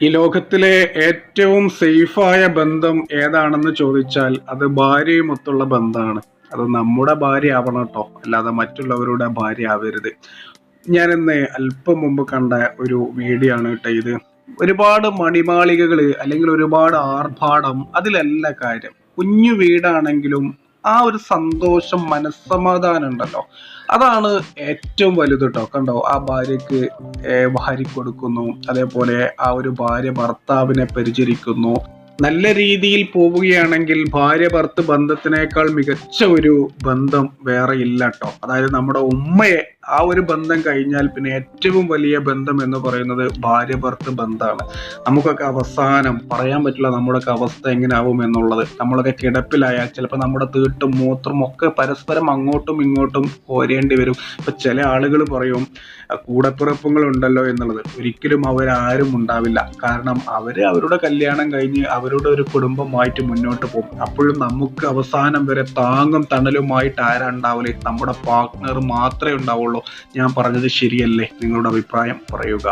ഈ ലോകത്തിലെ ഏറ്റവും സേഫായ ബന്ധം ഏതാണെന്ന് ചോദിച്ചാൽ അത് ഭാര്യയുമൊത്തുള്ള ബന്ധമാണ്. അത് നമ്മുടെ ഭാര്യ ആവണം കേട്ടോ അല്ലാതെ മറ്റുള്ളവരുടെ ഭാര്യ ആവരുത് ഞാനിന്ന് അല്പം മുമ്പ് കണ്ട ഒരു വീഡിയോ ആണ് കേട്ടോ ഇത്. ഒരുപാട് മണിമാളികകൾ അല്ലെങ്കിൽ ഒരുപാട് ആർഭാടം അതിലല്ല കാര്യം. കുഞ്ഞു വീടാണെങ്കിലും ആ ഒരു സന്തോഷം മനസ്സമാധാനം ഉണ്ടല്ലോ. അതാണ് ഏറ്റവും വലുത് കേട്ടോ കണ്ടോ ആ ഭാര്യക്ക് ഭാര്യ കൊടുക്കുന്നു. അതേപോലെ ആ ഒരു ഭാര്യ ഭർത്താവിനെ പരിചരിക്കുന്നു. നല്ല രീതിയിൽ പോവുകയാണെങ്കിൽ ഭാര്യ ഭർത്ത് ബന്ധത്തിനേക്കാൾ മികച്ച ഒരു ബന്ധം വേറെ ഇല്ല കേട്ടോ അതായത് നമ്മുടെ ഉമ്മയെ ആ ഒരു ബന്ധം കഴിഞ്ഞാൽ പിന്നെ ഏറ്റവും വലിയ ബന്ധം എന്ന് പറയുന്നത് ഭാര്യ ഭർത്ത് ബന്ധമാണ്. നമുക്കൊക്കെ അവസാനം പറയാൻ പറ്റില്ല നമ്മുടെയൊക്കെ അവസ്ഥ എങ്ങനെ ആവും എന്നുള്ളത്. നമ്മളൊക്കെ കിടപ്പിലായാൽ ചിലപ്പോൾ നമ്മുടെ തീട്ടും മൂത്രം ഒക്കെ പരസ്പരം അങ്ങോട്ടും ഇങ്ങോട്ടും ഓരേണ്ടി വരും. ഇപ്പൊ ചില ആളുകൾ പറയും കൂടപ്പിറപ്പുകൾ ഉണ്ടല്ലോ എന്നുള്ളത്. ഒരിക്കലും അവരാരും ഉണ്ടാവില്ല. കാരണം അവർ അവരുടെ കല്യാണം കഴിഞ്ഞ് അവരുടെ ഒരു കുടുംബമായിട്ട് മുന്നോട്ട് പോകും. അപ്പോഴും നമുക്ക് അവസാനം വരെ താങ്ങും തണലുമായിട്ട് ആരാ ഉണ്ടാവില്ലേ നമ്മുടെ പാർട്ട്ണർ മാത്രമേ ഉണ്ടാവുള്ളൂ. ഞാൻ പറഞ്ഞത് ശരിയല്ലേ? നിങ്ങളുടെ അഭിപ്രായം പറയുക.